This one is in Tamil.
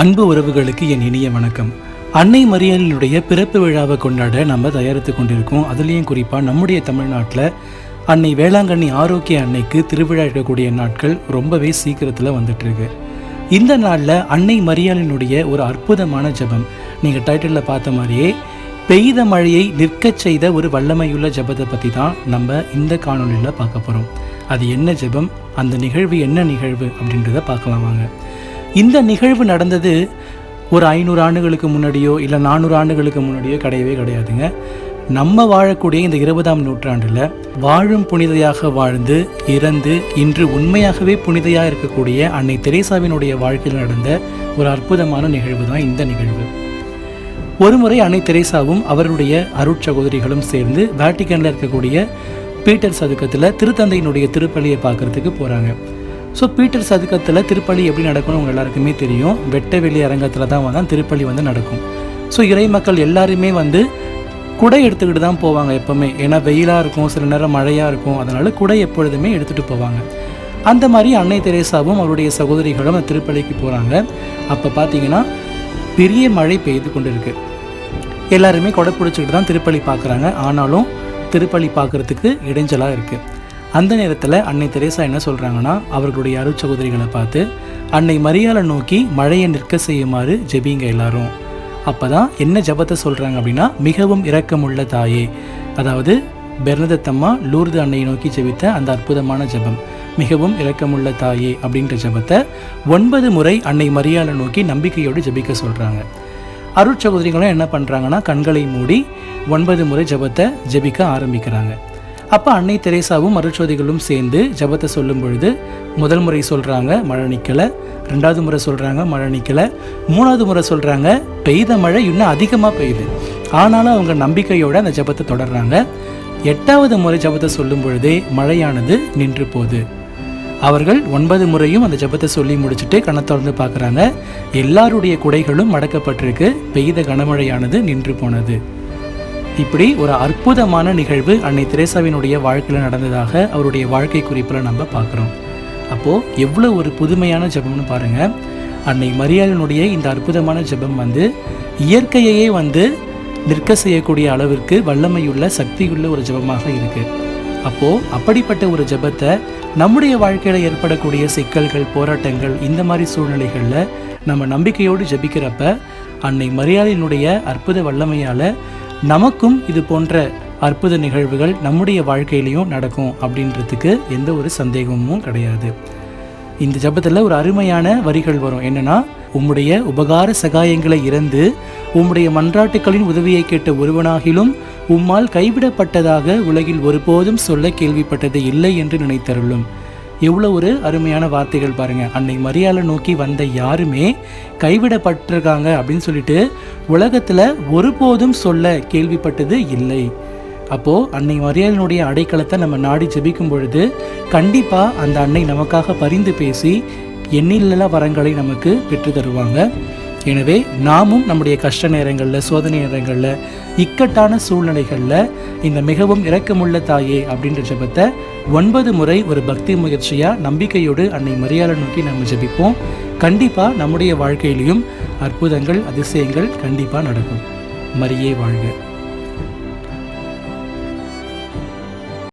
அன்பு உறவுகளுக்கு என் இனிய வணக்கம். அன்னை மரியலினுடைய பிறப்பு விழாவை கொண்டாட நம்ம தயாரித்து கொண்டிருக்கோம். அதுலேயும் குறிப்பாக நம்முடைய தமிழ்நாட்டில் அன்னை வேளாங்கண்ணி ஆரோக்கிய அன்னைக்கு திருவிழா இருக்கக்கூடிய நாட்கள் ரொம்பவே சீக்கிரத்தில் வந்துட்டுருக்கு. இந்த நாளில் அன்னை மரியாளினுடைய ஒரு அற்புதமான ஜெபம். நீங்கள் டைட்டிலில் பார்த்த மாதிரியே பெய்த மழையை நிற்கச் செய்த ஒரு வல்லமையுள்ள ஜெபத்தை பற்றி தான் நம்ம இந்த காணொளியில் பார்க்க போகிறோம் அது என்ன ஜெபம்? அந்த நிகழ்வு என்ன நிகழ்வு? அப்படின்றத பார்க்கலாம் வாங்க. இந்த நிகழ்வு நடந்தது ஒரு ஐநூறு ஆண்டுகளுக்கு முன்னாடியோ இல்லை நானூறு ஆண்டுகளுக்கு முன்னாடியோ கிடையவே கிடையாதுங்க. நம்ம வாழக்கூடிய இந்த இருபதாம் நூற்றாண்டில் வாழும் புனிதையாக வாழ்ந்து இறந்து இன்று உண்மையாகவே புனிதையாக இருக்கக்கூடிய அன்னை தெரேசாவினுடைய வாழ்க்கையில் நடந்த ஒரு அற்புதமான நிகழ்வு தான் இந்த நிகழ்வு. ஒருமுறை அன்னை தெரேசாவும் அவருடைய அருட்சகோதரிகளும் சேர்ந்து வேட்டிக்கனில் இருக்கக்கூடிய பீட்டர் சதுக்கத்தில் திருத்தந்தையினுடைய திருப்பலியை பார்க்கறதுக்கு போகிறாங்க ஸோ பீட்டர் சதுக்கத்தில் திருப்பலி எப்படி நடக்கும்னு உங்கள் எல்லாருக்குமே தெரியும். வெட்ட வெளி அரங்கத்தில் தான் வந்து திருப்பலி வந்து நடக்கும். ஸோ இறை மக்கள் எல்லாருமே வந்து குடை எடுத்துக்கிட்டு தான் போவாங்க எப்போவுமே. ஏன்னா வெயிலாக இருக்கும் சில நேரம் மழையாக இருக்கும். அதனால் குடை எப்பொழுதுமே எடுத்துகிட்டு போவாங்க. அந்த மாதிரி அன்னை தெரேசாவும் அவருடைய சகோதரிகளும் அந்த திருப்பலிக்கு போகிறாங்க அப்போ பார்த்தீங்கன்னா பெரிய மழை பெய்து கொண்டு இருக்குது எல்லாருமே கொடை பிடிச்சிக்கிட்டு தான் திருப்பலி பார்க்குறாங்க ஆனாலும் திருப்பலி பார்க்குறதுக்கு இடைஞ்சலாக இருக்குது அந்த நேரத்தில் அன்னை தெரேசா என்ன சொல்கிறாங்கன்னா அவர்களுடைய அருட்சகோதரிகளை பார்த்து அன்னை மரியாதை நோக்கி மழையை நிற்க செய்யுமாறு ஜெபிங்க எல்லாரும். அப்போ தான் என்ன ஜெபத்தை சொல்கிறாங்க அப்படின்னா மிகவும் இரக்கமுள்ள தாயே. அதாவது பெர்னதத்தம்மா லூர்து அன்னையை நோக்கி ஜெபித்த அந்த அற்புதமான ஜெபம் மிகவும் இரக்கமுள்ள தாயே அப்படின்ற ஜெபத்தை ஒன்பது முறை அன்னை மரியாதை நோக்கி நம்பிக்கையோடு ஜெபிக்க சொல்கிறாங்க அருட்சகோதரிகளும் என்ன பண்ணுறாங்கன்னா கண்களை மூடி ஒன்பது முறை ஜெபத்தை ஜெபிக்க ஆரம்பிக்கிறாங்க. அப்போ அன்னை தெரேசாவும் அருட்சோதிகளும் சேர்ந்து ஜெபத்தை சொல்லும் பொழுது முதல் முறை சொல்கிறாங்க மழை நிற்கலை ரெண்டாவது முறை சொல்கிறாங்க மழை நிற்கலை மூணாவது முறை சொல்கிறாங்க பெய்த மழை இன்னும் அதிகமாக பெய்யுது. ஆனாலும் அவங்க நம்பிக்கையோடு அந்த ஜெபத்தை தொடர்றாங்க. எட்டாவது முறை ஜெபத்தை சொல்லும் பொழுதே மழையானது நின்று போகுது. அவர்கள் ஒன்பது முறையும் அந்த ஜெபத்தை சொல்லி முடிச்சுட்டு கண்ணை திறந்து பார்க்குறாங்க. எல்லாருடைய குடைகளும் மடக்கப்பட்டிருக்கு. பெய்த கனமழையானது நின்று போனது. இப்படி ஒரு அற்புதமான நிகழ்வு அன்னை திரேசாவினுடைய வாழ்க்கையில் நடந்ததாக அவருடைய வாழ்க்கை குறிப்பில் நம்ம பார்க்குறோம். அப்போது எவ்வளோ ஒரு புதுமையான ஜெபம்னு பாருங்கள் அன்னை மரியாதையினுடைய இந்த அற்புதமான ஜெபம் வந்து இயற்கையையே வந்து நிற்க செய்யக்கூடிய அளவிற்கு வல்லமையுள்ள சக்தியுள்ள ஒரு ஜெபமாக இருக்குது அப்போது அப்படிப்பட்ட ஒரு ஜெபத்தை நம்முடைய வாழ்க்கையில் ஏற்படக்கூடிய சிக்கல்கள் போராட்டங்கள் இந்த மாதிரி சூழ்நிலைகளில் நம்ம நம்பிக்கையோடு ஜெபிக்கிறப்ப அன்னை மரியாதையினுடைய அற்புத வல்லமையால் நமக்கும் இது போன்ற அற்புத நிகழ்வுகள் நம்முடைய வாழ்க்கையிலையும் நடக்கும் அப்படின்றதுக்கு எந்த ஒரு சந்தேகமும் கிடையாது. இந்த ஜபத்தில் ஒரு அருமையான வரிகள் வரும். என்னன்னா உம்முடைய உபகார சகாயங்களை இறந்து உம்முடைய மன்றாட்டுக்களின் உதவியை கேட்ட ஒருவனாகிலும் உம்மால் கைவிடப்பட்டதாக உலகில் ஒருபோதும் சொல்ல கேள்விப்பட்டது இல்லை என்று நினைத்தருளும். எவ்வளோ ஒரு அருமையான வார்த்தைகள் பாருங்கள் அன்னை மரியாதை நோக்கி வந்த யாருமே கைவிடப்பட்டிருக்காங்க அப்படின்னு சொல்லிட்டு உலகத்தில் ஒருபோதும் சொல்ல கேள்விப்பட்டது இல்லை. அப்போது அன்னை மரியாதையினுடைய அடைக்கலத்தை நம்ம நாடி ஜெபிக்கும் பொழுது கண்டிப்பாக அந்த அன்னை நமக்காக பரிந்து பேசி எண்ணில்லா வரங்களை நமக்கு பெற்று தருவாங்க. எனவே நாமும் நம்முடைய கஷ்ட நேரங்களில் சோதனை நேரங்களில் இக்கட்டான சூழ்நிலைகளில் இந்த மிகவும் இரக்கமுள்ள தாயே அப்படின்ற ஜெபத்தை ஒன்பது முறை ஒரு பக்தி முயற்சியாக நம்பிக்கையோடு அன்னை மரியாதை நோக்கி நம்ம ஜெபிப்போம். கண்டிப்பாக நம்முடைய வாழ்க்கையிலையும் அற்புதங்கள் அதிசயங்கள் கண்டிப்பாக நடக்கும். மரியே வாழ்க.